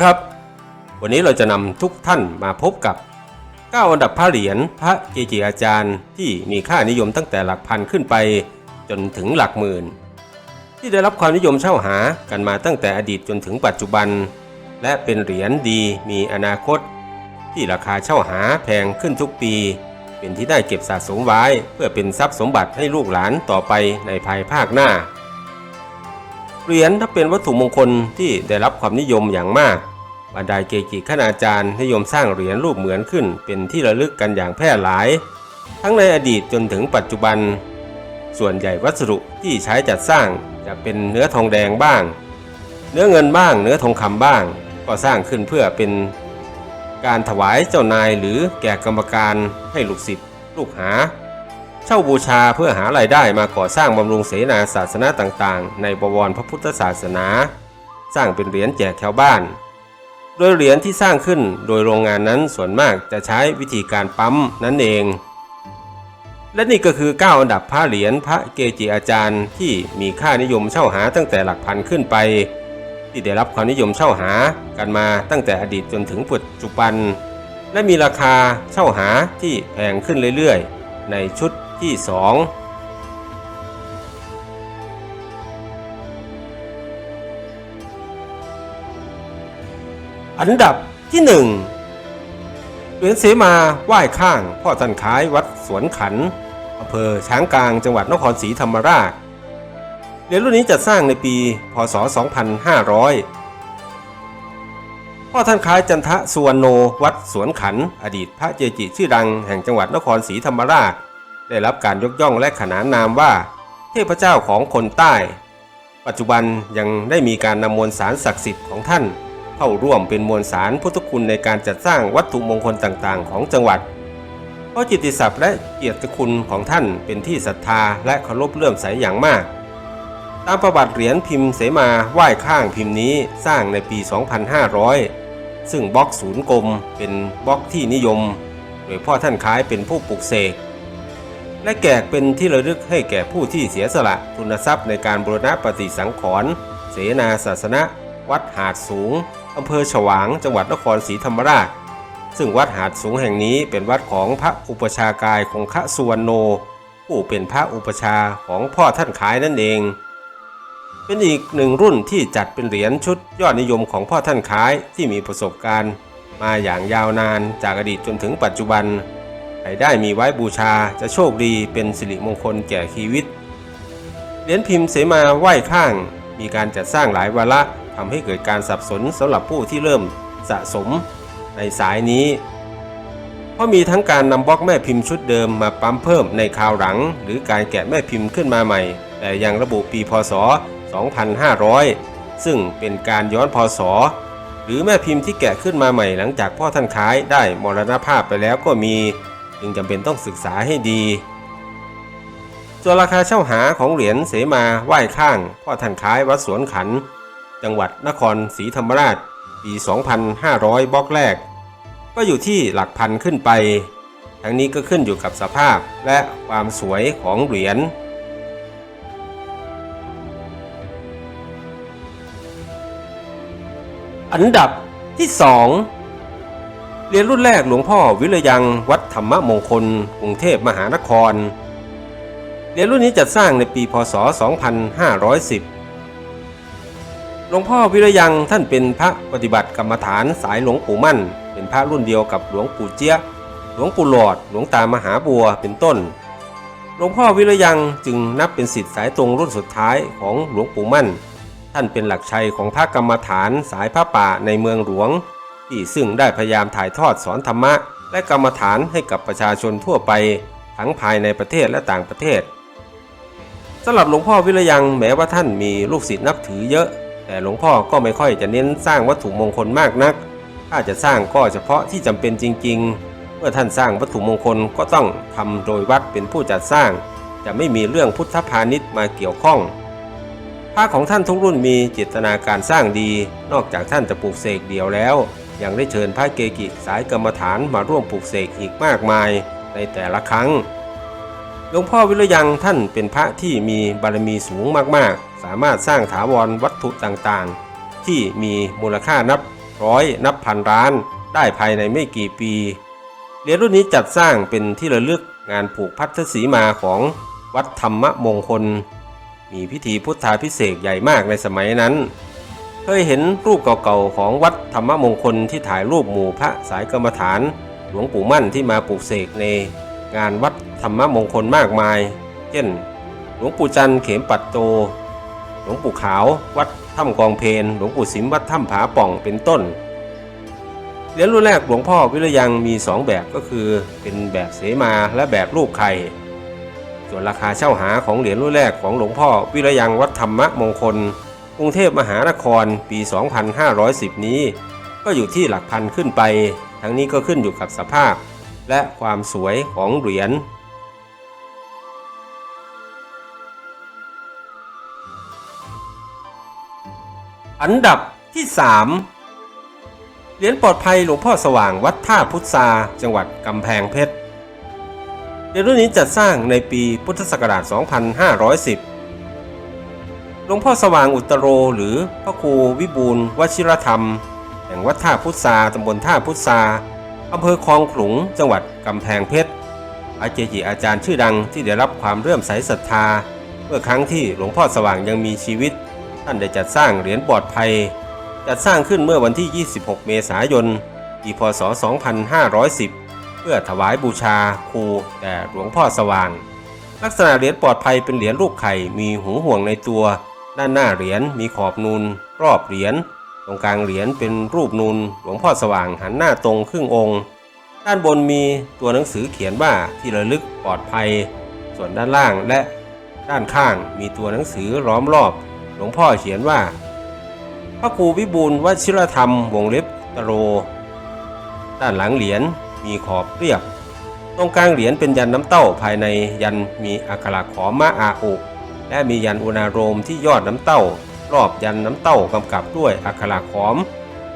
ครับ วันนี้เราจะนำทุกท่านมาพบกับ9อันดับพระเหรียญพระเกจิอาจารย์ที่มีค่านิยมตั้งแต่หลักพันขึ้นไปจนถึงหลักหมื่น ที่ได้รับความนิยมเช่าหากันมาตั้งแต่อดีตจนถึงปัจจุบัน และเป็นเหรียญดีมีอนาคต ที่ราคาเช่าหาแพงขึ้นทุกปี เป็นที่ได้เก็บสะสมไว้ เพื่อเป็นทรัพย์สมบัติให้ลูกหลานต่อไปในภายภาคหน้า เหรียญถ้าเป็นวัตถุมงคลที่ได้รับความนิยมอย่างมากบรรดาเกจิคณาจารย์นิยมสร้างเหรียญรูปเหมือนขึ้น เป็นที่ระลึกกันอย่างแพร่หลาย ทั้งในอดีตจนถึงปัจจุบัน ส่วนใหญ่วัสดุที่ใช้จัดสร้างจะเป็นเนื้อทองแดงบ้าง เนื้อเงินบ้าง เนื้อทองคำบ้าง ก็สร้างขึ้นเพื่อเป็นการถวายเจ้านายหรือแก่กรรมการให้ลูกศิษย์ลูกหา เช่าบูชาเพื่อหารายได้มาก่อสร้างบำรุงเสนาศาสนาต่างๆ ในบวรพระพุทธศาสนา สร้างเป็นเหรียญแจกแถวบ้าน โดยเหรียญที่สร้างขึ้นโดยโรงงานนั้นส่วนมากจะใช้วิธีการปั๊มนั่นเอง และนี่ก็คือ 9 อันดับพระเหรียญพระเกจิอาจารย์ที่มีค่านิยมเช่าหาตั้งแต่หลักพันขึ้นไป ที่ได้รับความนิยมเช่าหากันมาตั้งแต่อดีตจนถึงปัจจุบัน และมีราคาเช่าหาที่แพงขึ้นเรื่อยๆ ในชุด ที่2อันดับที่1เหรียญเสมาไหว้ข้างพ่อท่านค้ายวัดสวนขันอำเภอช้างกลางจังหวัดนครศรีธรรมราชเหรียญรุ่นนี้จัดสร้างในปี พศ 2500 พ่อท่านคล้ายจันทะสุวรรณโนวัดสวนขัน อดีตพระเจจิชื่อดังแห่งจังหวัดนครศรีธรรมราช ได้รับการยกย่องและขนานนามว่า เทพเจ้าของคนใต้ ปัจจุบันยังได้มีการนำมวลสารศักดิ์สิทธิ์ของท่าน เข้าร่วมเป็นมวลสารพุทธคุณในการจัดสร้างวัตถุมงคลต่างๆ ของจังหวัด เพราะจิตติศัพท์และเกียรติคุณของท่านเป็นที่ศรัทธาและเคารพเลื่อมใสอย่างมาก ตามประวัติเหรียญพิมพ์เสมาไหว้ข้างพิมพ์นี้สร้างในปี 2500 ซึ่งบล็อกศูนย์กลมเป็นบล็อกที่นิยม โดยพ่อท่านคล้ายเป็นผู้ปลุกเสก และแกกเป็นที่ระลึกให้แก่ผู้ที่เสียสละทุนทรัพย์ในการบูรณะปฏิสังขรณ์เสนาศาสนะ วัดหาดสูงอำเภอฉวางจังหวัดนครศรีธรรมราช ซึ่งวัดหาดสูงแห่งนี้เป็นวัดของพระอุปชากายคงคะสุวรรณโน ผู้เป็นพระอุปชาของพ่อท่านขายนั่นเอง เป็นอีกหนึ่งรุ่นที่จัดเป็นเหรียญชุดยอดนิยมของพ่อท่านขายที่มีประสบการณ์ มาอย่างยาวนานจากอดีตจนถึงปัจจุบัน รได้มีไว้บูชาจะโชคดีเป็นสิริมงคลแก่ชีวิต เหรียญพิมพ์เสมาไหว้ข้าง มีการจัดสร้างหลายวาระทำให้เกิดการสับสนสำหรับผู้ที่เริ่มสะสมในสายนี้ เพราะมีทั้งการนำบล็อกแม่พิมพ์ชุดเดิมมาปั๊มเพิ่มในคราวหลัง หรือการแกะแม่พิมพ์ขึ้นมาใหม่ แต่ยังระบุปีพศ 2500 ซึ่งเป็นการย้อนพศหรือแม่พิมพ์ที่แกะขึ้นมาใหม่หลังจากพ่อท่านค้ายได้มรณภาพไปแล้วก็มี จึงจำเป็นต้องศึกษาให้ดีส่วนราคาเช่าหาของเหรียญเสมาไหว้ข้าง พ่อท่านคล้ายวัดสวนขัน จังหวัดนครศรีธรรมราช ปี 2,500 บล็อกแรก ก็อยู่ที่หลักพันขึ้นไป ทั้งนี้ก็ขึ้นอยู่กับสภาพและความสวยของเหรียญอันดับที่ 2 เรียญรุ่นแรกหลวงพ่อวิรยังวัดธรรมมงคล กรุงเทพมหานคร เรียญรุ่นนี้จัดสร้างในปีพศ 2510 หลวงพ่อวิรยังท่านเป็นพระปฏิบัติกรรมฐานสายหลวงปู่มั่น เป็นพระรุ่นเดียวกับหลวงปู่เจี๊ยหลวงปู่หลอด หลวงตามหาบัวเป็นต้น หลวงพ่อวิรยังจึงนับเป็นสิทธิ์สายตรงรุ่นสุดท้ายของหลวงปู่มั่น ท่านเป็นหลักชัยของพระกรรมฐานสายพระป่าในเมืองหลวง ที่ซึ่งได้พยายามถ่ายทอดสอนธรรมะ และกรรมฐานให้กับประชาชนทั่วไป ทั้งภายในประเทศและต่างประเทศสำหรับหลวงพ่อวิรยังแม้ว่าท่านมีลูกศิษย์นับถือเยอะ แต่หลวงพ่อก็ไม่ค่อยจะเน้นสร้างวัตถุมงคลมากนัก ถ้าจะสร้างก็เฉพาะที่จำเป็นจริง ๆ เมื่อท่านสร้างวัตถุมงคลก็ต้องทำโดยวัดเป็นผู้จัดสร้าง จะไม่มีเรื่องพุทธพาณิชย์มาเกี่ยวข้องพระของท่านทุกรุ่นมีเจตนาการสร้างดี นอกจากท่านจะปลูกเสกเดียวแล้ว ยังได้เชิญพระเกกิสายกรรมฐานมาร่วมปลูกเสกอีกมากมายในแต่ละครั้ง หลวงพ่อวิรยังท่านเป็นพระที่มีบารมีสูงมากๆ สามารถสร้างถาวรวัตถุต่างๆ ที่มีมูลค่านับร้อยนับพันร้าน ได้ภายในไม่กี่ปี เหรียญรุ่นนี้จัดสร้างเป็นที่ระลึกงานผูกพัทธสีมาของวัดธรรมมงคล มีพิธีพุทธาพิเศษใหญ่มากในสมัยนั้น เคยเห็นรูปเก่าๆของวัดธรรมมงคลที่ถ่ายรูปหมู่พระสายกรรมฐาน หลวงปู่มั่นที่มาปลูกเสกในงานวัดธรรมมงคลมากมาย เช่น หลวงปู่จันเขมปัดโต หลวงปู่ขาว วัดถ้ำกองเพนหลวงปู่สิมวัดถ้ำผาป่องเป็นต้นเหรียญรุ่นแรกหลวงพ่อวิรยังมีสองแบบก็คือเป็นแบบเสมาและแบบรูปไข่ส่วนราคาเช่าหาของเหรียญรุ่นแรกของหลวงพ่อวิรยังวัดธรรมมงคล กรุงเทพมหานครปี 2510 นี้ ก็อยู่ที่หลักพันขึ้นไป ทั้งนี้ก็ขึ้นอยู่กับสภาพ และความสวยของเหรียญอันดับที่ 3 เหรียญปลอดภัยหลวงพ่อสว่างวัดท่าพุทธาจังหวัดกำแพงเพชรเหรียญรุ่นนี้จัดสร้างในปีพุทธศักราช 2510 หลวงพ่อสว่างอุตโร หรือพระครูวิบูลวชิรธรรม แห่งวัดท่าพุทธาตำบลท่าพุทธาอำเภอคลองขลุงจังหวัดกำแพงเพชรอาเจจิอาจารย์ชื่อดังที่ได้รับความเรื่อมใสศรัทธา เมื่อครั้งที่หลวงพ่อสว่างยังมีชีวิต ท่านได้จัดสร้างเหรียญปลอดภัย จัดสร้างขึ้นเมื่อวันที่ 26 เมษายน ปีพศ 2510 เพื่อถวายบูชาครูแด่หลวงพ่อสว่าง ลักษณะเหรียญปลอดภัยเป็นเหรียญรูปไข่มีหูห่วงในตัว ด้านหน้าเหรียญมีขอบนูนรอบเหรียญตรงกลางเหรียญเป็นรูปนูนหลวงพ่อสว่างหันหน้าตรงครึ่งองค์ ด้านบนมีตัวหนังสือเขียนว่าที่ระลึกปลอดภัย ส่วนด้านล่างและด้านข้างมีตัวหนังสือล้อมรอบ หลวงพ่อเขียนว่า พระครูวิบูลวชิรธรรมวงเล็บตโร ด้านหลังเหรียญมีขอบเรียบ ตรงกลางเหรียญเป็นยันน้ำเต้าภายในยันมีอักขระขอมะอาอุ และมียันอุณาโรมที่ยอดน้ำเต้า รอบยันน้ำเต้ากำกับด้วยอักขระขอม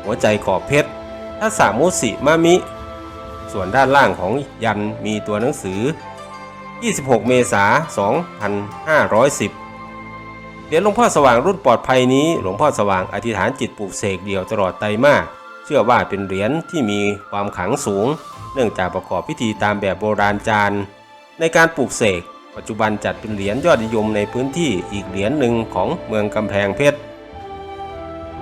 หัวใจขอบเพชรทัสสามุสิมะมิ ส่วนด้านล่างของยันมีตัวหนังสือ 26 เมษายน2510 เหรียญหลวงพ่อสว่างรุ่นปลอดภัยนี้ หลวงพ่อสว่างอธิษฐานจิตปลูกเสกเดี่ยวตลอดไตรมาสเชื่อว่าเป็นเหรียญที่มีความขังสูง เนื่องจากประกอบพิธีตามแบบโบราณจารย์ ในการปลูกเสก ปัจจุบันจัดเป็นเหรียญยอดนิยมในพื้นที่อีกเหรียญหนึ่งของเมืองกำแพงเพชร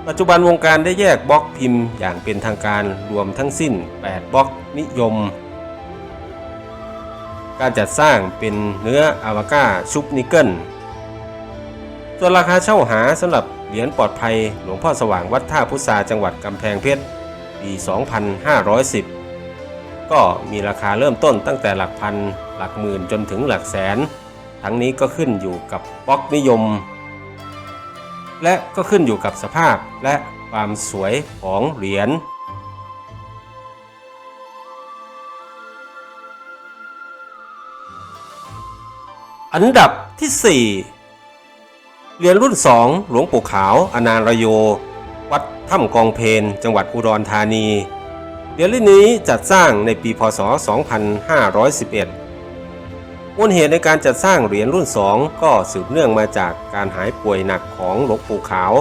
ปัจจุบันวงการได้แยกบล็อกพิมพ์อย่างเป็นทางการรวมทั้งสิ้น 8 บล็อกนิยม การจัดสร้างเป็นเนื้ออาวาก้าชุบนิกเกิลส่วนราคาเช่าหาสำหรับเหรียญปลอดภัยหลวงพ่อสว่างวัดท่าพุทราจังหวัดกำแพงเพชรปี 2510 ก็มีราคาเริ่มต้นตั้งแต่หลักพัน หลักหมื่นจนถึงหลักแสน ทั้งนี้ก็ขึ้นอยู่กับบล็อกนิยม และก็ขึ้นอยู่กับสภาพและความสวยของเหรียญอันดับที่ 4 เหรียญรุ่น 2 หลวงปู่ขาว อนารโย วัดถ้ำกองเพน จังหวัดอุดรธานี เหรียญรุ่นนี้จัดสร้างในปีพศ 2511 มูลเหตุในการจัดสร้างเหรียญรุ่น 2 ก็สืบเนื่องมาจากการหายป่วยหนักของหลวงปู่ขาว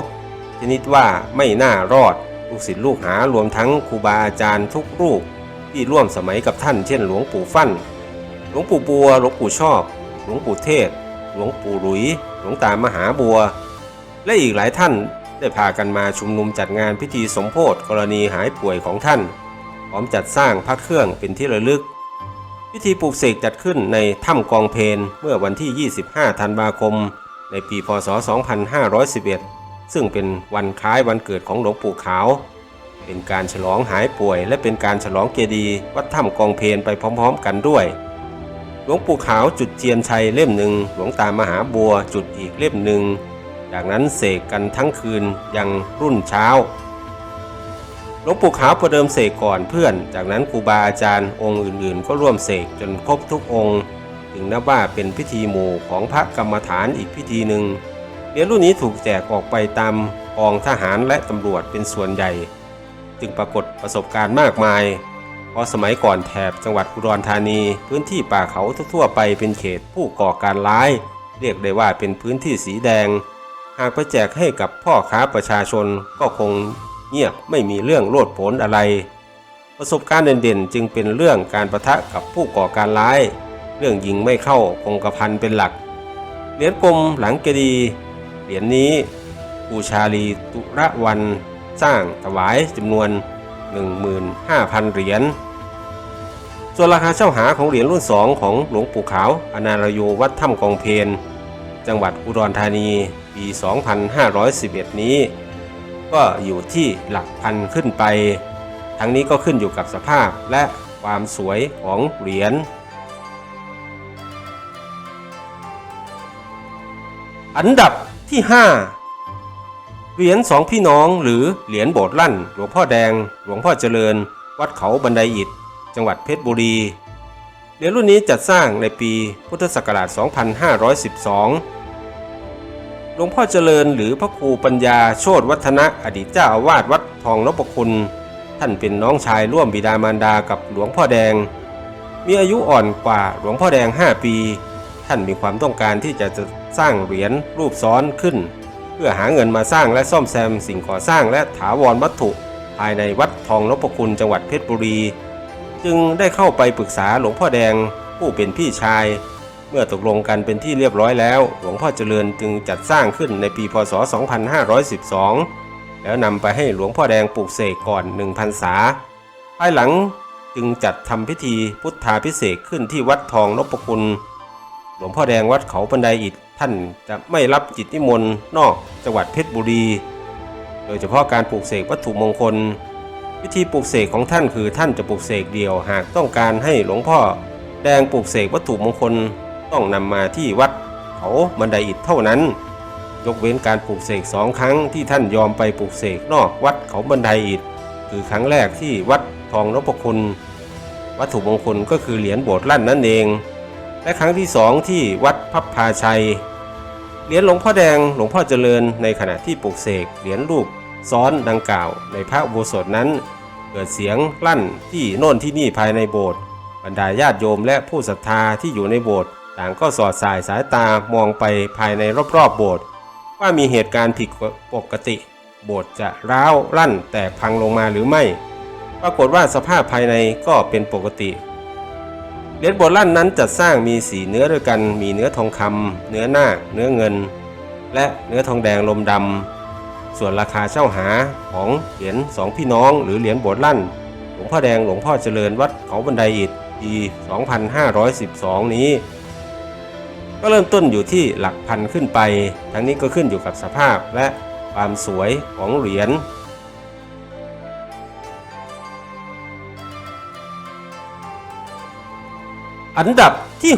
ชนิดว่าไม่น่ารอดลูกศิษย์ลูกหารวมทั้งครูบาอาจารย์ทุกรูปที่ร่วมสมัยกับท่านเช่นหลวงปู่ฟั่น หลวงปู่บัว หลวงปู่ชอบ หลวงปู่เทศ หลวงปู่หลุย หลวงตามหาบัว และอีกหลายท่านได้พากันมาชุมนุมจัดงานพิธีสมโพธิกรณีหายป่วยของท่าน พร้อมจัดสร้างพระเครื่องเป็นที่ระลึก พิธีปลูกเสกจัดขึ้นในถ้ำกองเพนเมื่อวันที่ 25 ธันวาคม ในปีพศ 2511 ซึ่งเป็นวันคล้ายวันเกิดของหลวงปู่ขาว เป็นการฉลองหายป่วย และเป็นการฉลองเจดีย์วัดถ้ำกองเพนไปพร้อมๆ กันด้วย หลวงปู่ขาวจุดเทียนชัยเล่มหนึ่ง หลวงตามหาบัวจุดอีกเล่มหนึ่ง จากนั้นเสกกันทั้งคืนยังรุ่นเช้า หลวงปู่ขาวประเดิมเสกก่อนเพื่อน จากนั้นครูบาอาจารย์องค์อื่นๆ ก็ร่วมเสกจนครบทุกองค์ถึงนับว่าเป็นพิธีหมู่ของพระกรรมฐานอีกพิธีหนึ่งเหรียญรุ่นนี้ถูกแจกออกไปตามกองทหารและตำรวจเป็นส่วนใหญ่ จึงปรากฏประสบการณ์มากมายเพราะสมัยก่อนแถบจังหวัดอุดรธานี พื้นที่ป่าเขาทั่วไปเป็นเขตผู้ก่อการร้าย เรียกได้ว่าเป็นพื้นที่สีแดง หากไปแจกให้กับพ่อค้าประชาชนก็คง เงียบไม่มีเรื่องโลดโผนอะไร ประสบการณ์เด่นๆ จึงเป็นเรื่องการประทะกับผู้ก่อการร้าย เรื่องยิงไม่เข้าคงกระพันเป็นหลัก เหรียญกลมหลังเจดีเหรียญนี้ปูชาลีตุระวันสร้างถวายจำนวน 15,000 เหรียญ ส่วนราคาเช่าหาของเหรียญรุ่น 2 ของหลวงปู่ขาวอนารโยวัดถ้ำกองเพน จังหวัดอุดรธานี ปี 2511 นี้ ก็อยู่ที่หลักพันขึ้นไป ทั้งนี้ก็ขึ้นอยู่กับสภาพและความสวยของเหรียญอันดับที่ 5 เหรียญสองพี่น้องหรือเหรียญโบสถ์ลั่น หลวงพ่อแดง หลวงพ่อเจริญ วัดเขาบันไดอิฐ จังหวัดเพชรบุรี เหรียญรุ่นนี้จัดสร้างในปีพุทธศักราช 2512 หลวงพ่อเจริญหรือพระครูปัญญาโชตวัฒนะอดีตเจ้าอาวาสวัดทองนพคุณ ท่านเป็นน้องชายร่วมบิดามารดากับหลวงพ่อแดง มีอายุอ่อนกว่าหลวงพ่อแดง 5 ปี ท่านมีความต้องการที่จะจะสร้างเหรียญรูปซ้อนขึ้น เพื่อหาเงินมาสร้างและซ่อมแซมสิ่งก่อสร้างและถาวรวัตถุ ภายในวัดทองนพคุณจังหวัดเพชรบุรี จึงได้เข้าไปปรึกษาหลวงพ่อแดงผู้เป็นพี่ชาย เมื่อตกลงกันเป็นที่เรียบร้อยแล้ว หลวงพ่อเจริญจึงจัดสร้างขึ้นในปีพศ 2512 แล้วนำไปให้หลวงพ่อแดงปลูกเสกก่อน1พรรษา ภายหลังจึงจัดทำพิธีพุทธาพิเศษขึ้นที่วัดทองนพคุณ หลวงพ่อแดงวัดเขาบันไดอิฐท่านจะไม่รับจิตนิมนต์นอกจังหวัดเพชรบุรี โดยเฉพาะการปลูกเสกวัตถุมงคล วิธีปลูกเสกของท่านคือท่านจะปลูกเสกเดียวหากต้องการให้หลวงพ่อแดงปลูกเสกวัตถุมงคล ต้องนำมาที่วัดเขาบันไดอิฐเท่านั้น ยกเว้นการปลูกเสกสองครั้งที่ท่านยอมไปปลูกเสกนอกวัดเขาบันไดอิฐคือครั้งแรกที่วัดทองนพคุณ วัตถุมงคลก็คือเหรียญโบสถ์ลั่นนั่นเอง และครั้งที่สองที่วัดพับพาชัย เหรียญหลวงพ่อแดงหลวงพ่อเจริญในขณะที่ปลูกเสกเหรียญรูปซ้อนดังกล่าว ในพระอุโบสถนั้น เกิดเสียงลั่นที่โน่นที่นี่ภายในโบสถ์บรรดาญาติโยมและผู้ศรัทธาที่อยู่ในโบสถ์ ต่างก็สอดสายสายตามองไปภายในรอบๆโบสถ์ว่ามีเหตุการณ์ผิดปกติ โบสถ์จะร้าวลั่นแตกพังลงมาหรือไม่ ปรากฏว่าสภาพภายในก็เป็นปกติเหรียญโบราณนั้นจัดสร้างมีสีเนื้อด้วยกันมีเนื้อทองคำเนื้อหน้า เนื้อเงิน และเนื้อทองแดงลมดำส่วนราคาเช่าหาของเหรียญสองพี่น้องหรือเหรียญโบราณหลวงพ่อแดงหลวงพ่อเจริญวัดเขาบันไดอิฐปี 2512 นี้ ก็เริ่มต้นอยู่ที่หลักพันขึ้นไป ทั้งนี้ก็ขึ้นอยู่กับสภาพและความสวยของเหรียญอันดับที่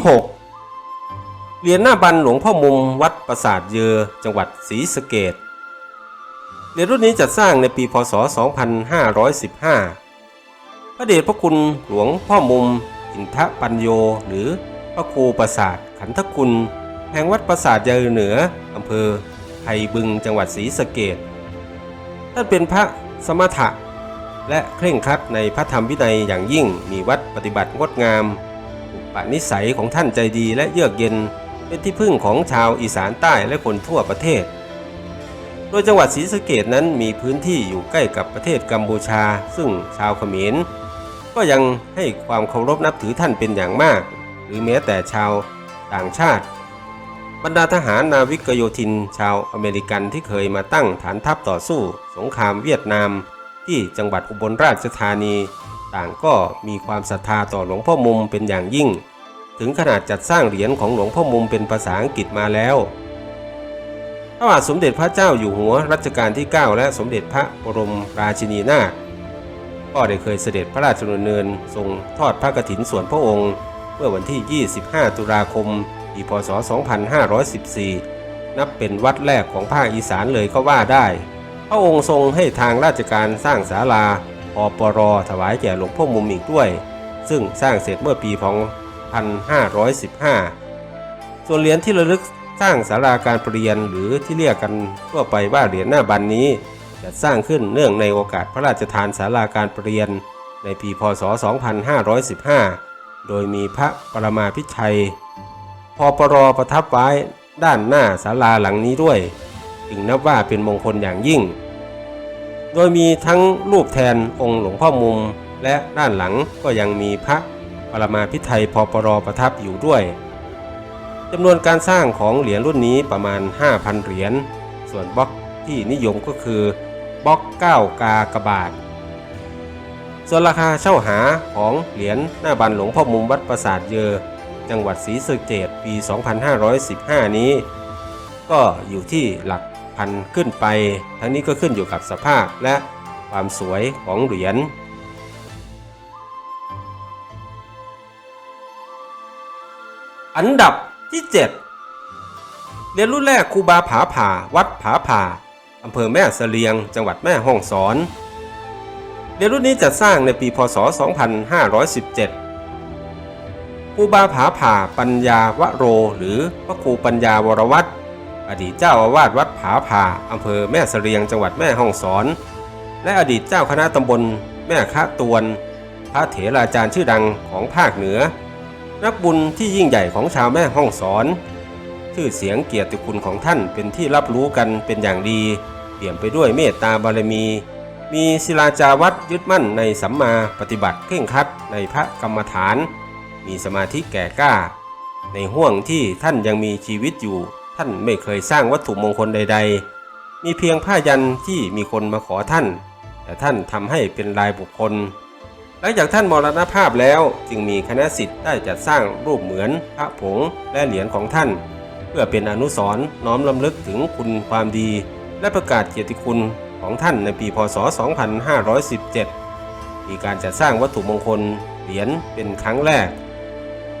6 เหรียญหน้าบันหลวงพ่อมุมวัดปราสาทเยอจังหวัดศรีสะเกดเหรียญรุ่นนี้จัดสร้างในปีพศ 2515 พระเดชพระคุณหลวงพ่อมุมอินทปัญโยหรือพระครูปราสาท ขันทคุณ แห่งวัดปราสาทเยอเหนืออำเภอไผ่บึงจังหวัดศรีสะเกดท่านเป็นพระสมถะ และเคร่งครัดในพระธรรมวินัยอย่างยิ่งมีวัดปฏิบัติงดงามอุปนิสัยของท่านใจดีและเยือกเย็น เป็นที่พึ่งของชาวอีสานใต้และคนทั่วประเทศ โดยจังหวัดศรีสะเกดนั้นมีพื้นที่อยู่ใกล้กับประเทศกัมพูชา ซึ่งชาวเขมรก็ยังให้ความเคารพนับถือท่านเป็นอย่างมาก หรือแม้แต่ชาว ต่างชาติ บรรดาทหารนาวิกโยธินชาวอเมริกันที่เคยมาตั้งฐานทัพต่อสู้ สงครามเวียดนาม ที่จังหวัดอุบลราชธานี ต่างก็มีความศรัทธาต่อหลวงพ่อมุมเป็นอย่างยิ่ง ถึงขนาดจัดสร้างเหรียญของหลวงพ่อมุมเป็นภาษาอังกฤษมาแล้วพระบาทสมเด็จพระเจ้าอยู่หัวรัชกาลที่ 9 และสมเด็จพระบรมราชินีนาถก็ได้เคยเสด็จพระราชดำเนินทรงทอดพระกฐินส่วนพระองค์ มื่อวันที่ 25 ตุลาคมปีพศ 2514 นับเป็นวัดแรกของภาคอีสานเลยก็ว่าได้ พระองค์ทรงให้ทางราชการสร้างศาลาอปรถวายแก่หลวงพ่อมุมอีกด้วย ซึ่งสร้างเสร็จเมื่อปีพ2515 ส่วนเหรียญที่ระลึกสร้างศาลาการประเรียนหรือที่เรียกกันทั่วไปว่าเหรียญหน้าบันนี้จะสร้างขึ้นเนื่องในโอกาสพระราชทานศาลาการประเรียนในปีพศ 2515 โดยมีพระปรมาภิชัย พอปรประทับไว้ด้านหน้าศาลาหลังนี้ด้วย จึงนับว่าเป็นมงคลอย่างยิ่ง โดยมีทั้งรูปแทนองค์หลวงพ่อมุม และด้านหลังก็ยังมีพระปรมาพิไทยพปรประทับอยู่ด้วยจำนวนการสร้างของเหรียญรุ่นนี้ประมาณ 5,000 เหรียญ ส่วนบล็อกที่นิยมก็คือบล็อก 9 กากบาท ส่วนราคาเช่าหาของเหรียญหน้าบันหลวงพ่อมุมวัดปราสาทเยอ จังหวัดศรีสะเกดปี 2515 นี้ ก็อยู่ที่หลักพันขึ้นไป ทั้งนี้ก็ขึ้นอยู่กับสภาพและความสวยของเหรียญอันดับที่ 7เหรียญรุ่นแรกครูบาผาผ่า วัดผาผ่าอำเภอแม่เสลียง จังหวัดแม่ฮ่องสอน เหรียญรุ่นนี้จัดสร้างในปีพศ 2517ครูบาผาผ่าปัญญาวโร หรือพระครูปัญญาวรวัตรอดีตเจ้าอาวาสวัดผาผ่าอำเภอแม่เสลียงจังหวัดแม่ฮ่องสอน และอดีตเจ้าคณะตำบลแม่คะตวน พระเถราจารย์ชื่อดังของภาคเหนือ นักบุญที่ยิ่งใหญ่ของชาวแม่ฮ่องสอน ชื่อเสียงเกียรติคุณของท่านเป็นที่รับรู้กันเป็นอย่างดีเปี่ยมไปด้วยเมตตาบารมี มีศิลาจาวัดยึดมั่นในสัมมาปฏิบัติเคร่งคัดในพระกรรมฐาน มีสมาธิแก่กล้า ในห่วงที่ท่านยังมีชีวิตอยู่ ท่านไม่เคยสร้างวัตถุมงคลใด ๆ มีเพียงผ้ายันที่มีคนมาขอท่าน แต่ท่านทำให้เป็นลายบุคคล หลังจากท่านมรณภาพแล้วจึงมีคณะสิทธิ์ได้จัดสร้างรูปเหมือนพระผงและเหรียญของท่าน เพื่อเป็นอนุสรณ์น้อมลำลึกถึงคุณความดี และประกาศเกียรติคุณ ของท่านในปีพศ 2517 มีการจัดสร้างวัตถุมงคลเหรียญเป็นครั้งแรก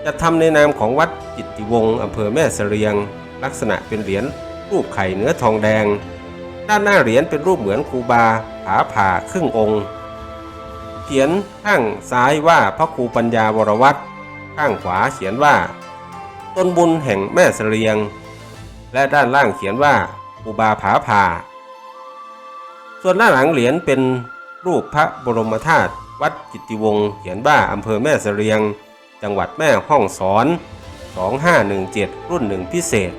จัดทำในนามของวัดจิตติวงศ์อำเภอแม่เสรียง ลักษณะเป็นเหรียญรูปไข่เนื้อทองแดง ด้านหน้าเหรียญเป็นรูปเหมือนครูบาผาผ่าครึ่งองค์ เขียนข้างซ้ายว่าพระครูปัญญาวรวัตรข้างขวาเขียนว่า ต้นบุญแห่งแม่เสรียง และด้านล่างเขียนว่าครูบาผาผ่า ส่วนหน้าหลังเหรียญเป็นรูปพระบรมธาตุวัดจิตติวงศ์เขียนว่าอำเภอแม่เสรียง จังหวัดแม่ฮ่องสอน 2517 รุ่นหนึ่งพิเศษ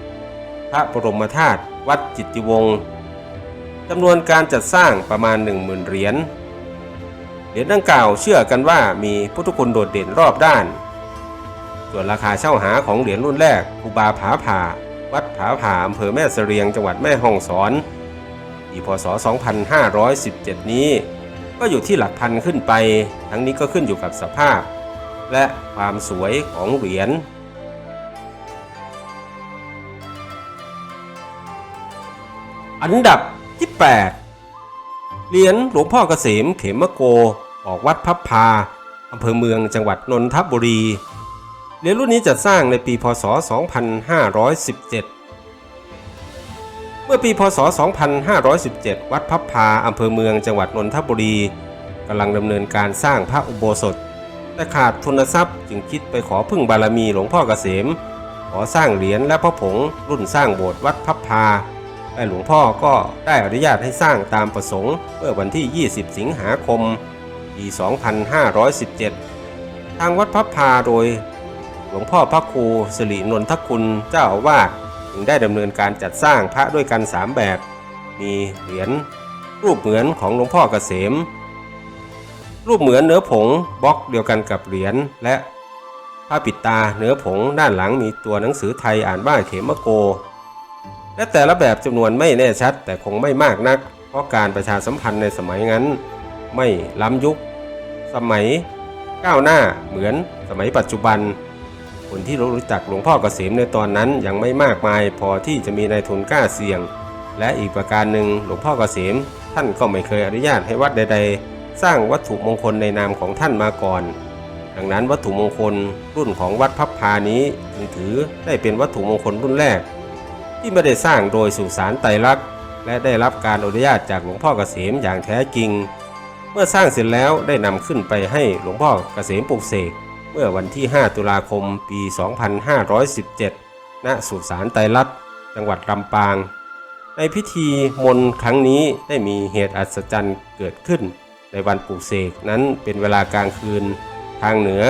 พระบรมธาตุวัดจิตติวงศ์จำนวนการจัดสร้างประมาณ 10,000 เหรียญ เหรียญดังกล่าวเชื่อกันว่ามีพุทธคุณโดดเด่นรอบด้าน ส่วนราคาเช่าหาของเหรียญรุ่นแรกครูบาผาผ่าวัดผาผ่าอำเภอแม่เสรียง จังหวัดแม่ฮ่องสอน ปีพศ 2517 นี้ ก็อยู่ที่หลักพันขึ้นไป ทั้งนี้ก็ขึ้นอยู่กับสภาพ และความสวยของเหรียญอันดับที่ 8 เหรียญหลวงพ่อเกษมเขมโก ออกวัดพับพาอำเภอเมืองจังหวัดนนทบุรี เหรียญรุ่นนี้จัดสร้างในปีพศ 2517 มื่อปีพศ 2517 วัดพับพาอำเภอเมืองจังหวัดนนทบุรีกำลังดำเนินการสร้างพระอุโบสถ แต่ขาดทุนทรัพย์จึงคิดไปขอพึ่งบารมีหลวงพ่อเกษม ขอสร้างเหรียญและพระผงรุ่นสร้างโบสถ์วัดพับพาและหลวงพ่อก็ได้อนุญาตให้สร้างตามประสงค์เมื่อวันที่ 20 สิงหาคม ปี 2517 ทางวัดพับพาโดย หลวงพ่อพระครูสิรินนทคุณเจ้าอาวาส จึงได้ดำเนินการจัดสร้างพระด้วยกัน 3 แบบ มีเหรียญรูปเหมือนของหลวงพ่อเกษม รูปเหมือนเนื้อผงบล็อกเดียวกันกับเหรียญและผ้าปิดตาเนื้อผงด้านหลังมีตัวหนังสือไทยอ่านบ้าเขมโก และแต่ละแบบจำนวนไม่แน่ชัด แต่คงไม่มากนัก เพราะการประชาสัมพันธ์ในสมัยนั้น ไม่ล้ำยุค สมัยก้าวหน้าเหมือนสมัยปัจจุบัน คนที่รู้จักหลวงพ่อเกษมในตอนนั้นยังไม่มากมาย พอที่จะมีนายทุนกล้าเสี่ยง และอีกประการหนึ่งหลวงพ่อเกษม ท่านก็ไม่เคยอนุญาตให้วัดใด ๆ สร้างวัตถุมงคลในนามของท่านมาก่อน ดังนั้นวัตถุมงคลรุ่นของวัดพับพานี้จึงถือได้เป็นวัตถุมงคลรุ่นแรก ที่ไม่ได้สร้างโดยสุสานไตรลักษณ์และได้รับการอนุญาตจากหลวงพ่อเกษมอย่างแท้จริง เมื่อสร้างเสร็จแล้วได้นำขึ้นไปให้หลวงพ่อเกษมปลุกเสก เมื่อวันที่ 5 ตุลาคม ปี 2517 ณ สุสานไตรลักษณ์จังหวัดลำปาง ในพิธีมนต์ครั้งนี้ได้มีเหตุอัศจรรย์เกิดขึ้น ในวันปลูกเสกนั้นเป็นเวลากลางคืนทางเหนือ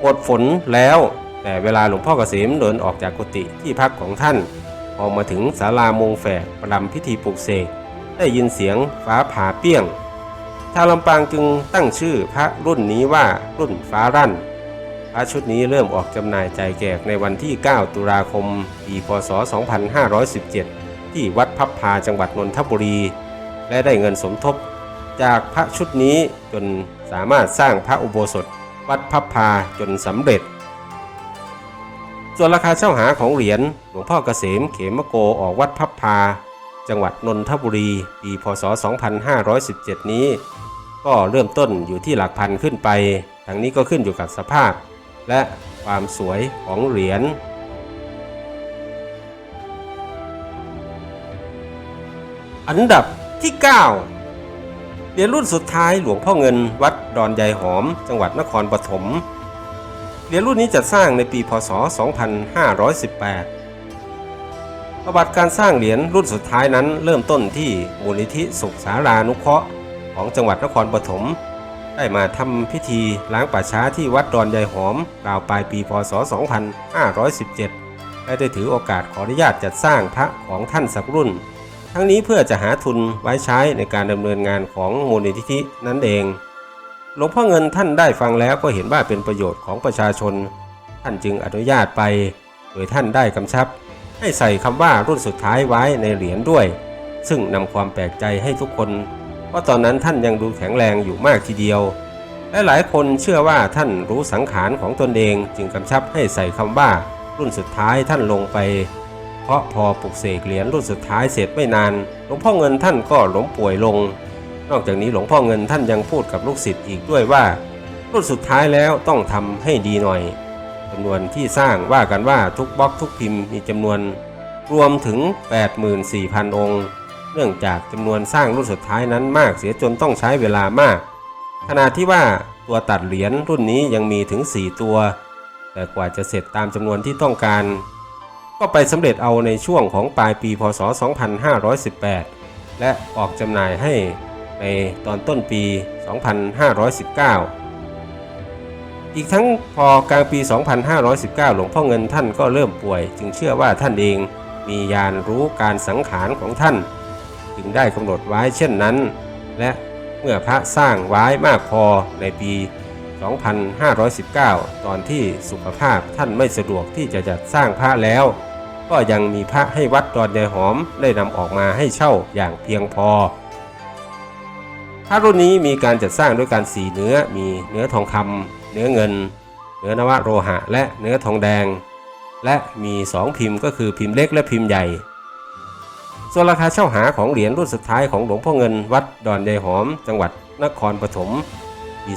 หมดฝนแล้ว แต่เวลาหลวงพ่อเกษมเดินออกจากกุฏิที่พักของท่าน พอมาถึงศาลามงแฝกประดำพิธีปลุกเสกได้ยินเสียงฟ้าผ่าเปี้ยง ชาวลำปางจึงตั้งชื่อพระรุ่นนี้ว่ารุ่นฟ้ารั่น พระชุดนี้เริ่มออกจำหน่ายจ่ายแจกในวันที่ 9 ตุลาคม ปี พศ 2517 ที่วัดพับพาจังหวัดนนทบุรี และได้เงินสมทบ จากพระชุดนี้จนสามารถสร้างพระอุโบสถ วัดพับพาจนสำเร็จ ส่วนราคาเช่าหาของเหรียญหลวงพ่อเกษมเขมโกออกวัดพับพาจังหวัดนนทบุรี ปี พศ 2517 นี้ ก็เริ่มต้นอยู่ที่หลักพันขึ้นไปทั้งนี้ก็ขึ้นอยู่กับสภาพ และความสวยของเหรียญอันดับที่ 9 เหรียญรุ่นสุดท้ายหลวงพ่อเงินวัดดอนยายหอม จังหวัดนครปฐมเหรียญรุ่นนี้จัดสร้างในปีพศ 2518 ประวัติการสร้างเหรียญรุ่นสุดท้ายนั้นเริ่มต้นที่มูลนิธิสุขสารานุเคราะห์ ของจังหวัดนครปฐมได้มาทำพิธีล้างป่าช้าที่วัดดอนยายหอมราวปลายปีพศ 2517 และได้ถือโอกาสขออนุญาตจัดสร้างพระของท่านสักรุ่น ทั้งนี้เพื่อจะหาทุนไว้ใช้ในการดำเนินงานของมูลนิธินั่นเอง หลวงพ่อเงินท่านได้ฟังแล้วก็เห็นว่าเป็นประโยชน์ของประชาชน ท่านจึงอนุญาตไป โดยท่านได้กำชับ ให้ใส่คำว่ารุ่นสุดท้ายไว้ในเหรียญด้วย ซึ่งนำความแปลกใจให้ทุกคน เพราะตอนนั้นท่านยังดูแข็งแรงอยู่มากทีเดียว และหลายคนเชื่อว่าท่านรู้สังขารของตนเองจึงกำชับให้ใส่คำว่ารุ่นสุดท้ายท่านลงไป เพราะพอปลุกเสกเหรียญรุ่นสุดท้ายเสร็จไม่นาน หลวงพ่อเงินท่านก็ล้มป่วยลง นอกจากนี้หลวงพ่อเงินท่านยังพูดกับลูกศิษย์อีกด้วยว่า รุ่นสุดท้ายแล้วต้องทำให้ดีหน่อยจำนวนที่สร้างว่ากันว่าทุกบล็อกทุกพิมพ์มีจำนวน รวมถึง 84,000 องค์ เนื่องจากจำนวนสร้างรุ่นสุดท้ายนั้นมากเสียจนต้องใช้เวลามาก ขณะที่ว่าตัวตัดเหรียญรุ่นนี้ยังมีถึง 4 ตัว แต่กว่าจะเสร็จตามจำนวนที่ต้องการ ก็ไปสำเร็จเอาในช่วงของปลายปีพศ 2518 และออกจำหน่ายให้ในตอนต้นปี 2519 อีกทั้งพอกลางปี 2519 หลวงพ่อเงินท่านก็เริ่มป่วย จึงเชื่อว่าท่านเองมียานรู้การสังขารของท่าน จึงได้กำหนดไว้เช่นนั้น และเมื่อพระสร้างไว้มากพอในปี 2519 ตอนที่สุขภาพท่านไม่สะดวกที่จะจัดสร้างพระแล้ว ก็ยังมีพระให้วัดดอนยายหอมได้นำออกมาให้เช่าอย่างเพียงพอพระรุ่นนี้มีการจัดสร้างด้วยการสีเนื้อมีเนื้อทองคำเนื้อเงิน เนื้อนวโรหะ และเนื้อทองแดง และมี2พิมพ์ก็คือพิมพ์เล็กและพิมพ์ใหญ่ ส่วนราคาเช่าหาของเหรียญรุ่นสุดท้ายของหลวงพ่อเงินวัดดอนยายหอม จังหวัดนครปฐมปี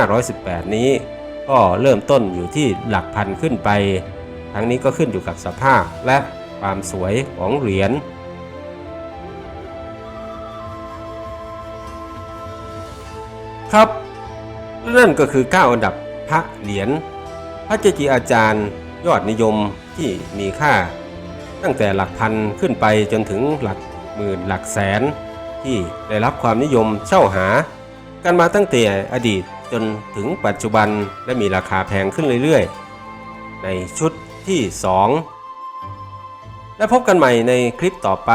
2518 นี้ ก็เริ่มต้นอยู่ที่หลักพันขึ้นไป ทั้งนี้ก็ขึ้นอยู่กับสภาพและความสวยของเหรียญครับนั่นก็คือ 9 อันดับพระเหรียญพระเจจิอาจารย์ยอดนิยมที่มีค่า ตั้งแต่หลักพันขึ้นไปจนถึงหลักหมื่นหลักแสน ที่ได้รับความนิยมเช่าหา กันมาตั้งแต่อดีตจนถึงปัจจุบันและมีราคาแพงขึ้นเรื่อยๆ ในชุดที่ 2 และพบกันใหม่ในคลิปต่อไป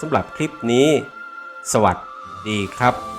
สำหรับคลิปนี้ สวัสดีครับ